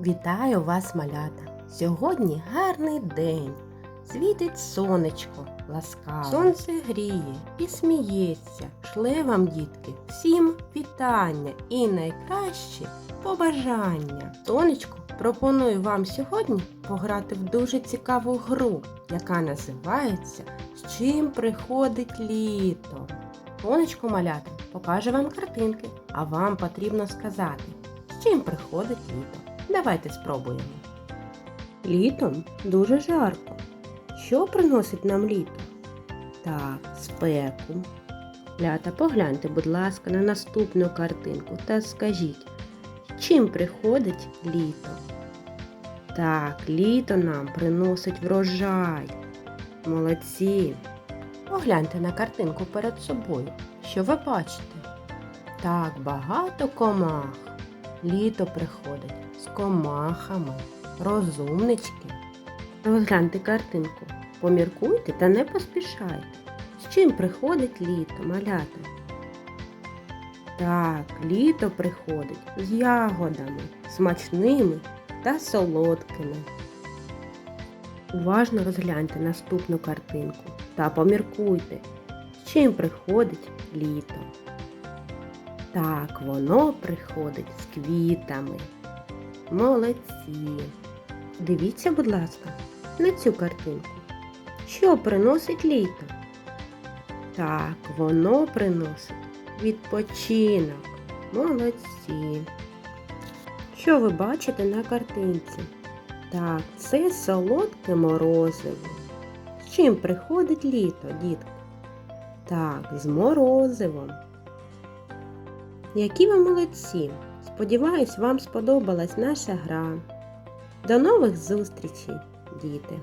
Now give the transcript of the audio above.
Вітаю вас, малята! Сьогодні гарний день. Світить сонечко ласкаво. Сонце гріє і сміється. Шле вам, дітки, всім вітання і найкраще побажання. Сонечко пропоную вам сьогодні пограти в дуже цікаву гру, яка називається З чим приходить літо. Сонечко малята покаже вам картинки, а вам потрібно сказати, з чим приходить літо. Давайте спробуємо. Літом дуже жарко. Що приносить нам літо? Так, спеку. Лята, погляньте, будь ласка, на наступну картинку та скажіть, чим приходить літо? Так, літо нам приносить врожай. Молодці. Погляньте на картинку перед собою. Що ви бачите? Так, багато комах. Літо приходить з комахами, розумнички. Розгляньте картинку, поміркуйте та не поспішайте. З чим приходить літо, малята? Так, літо приходить з ягодами, смачними та солодкими. Уважно розгляньте наступну картинку та поміркуйте, з чим приходить літо. Так, воно приходить з квітами. Молодці. Дивіться, будь ласка, на цю картинку. Що приносить літо? Так, воно приносить відпочинок. Молодці. Що ви бачите на картинці? Так, це солодке морозиво. З чим приходить літо, дітки? Так, з морозивом. Які ви молодці! Сподіваюсь, вам сподобалась наша гра. До нових зустрічей, діти!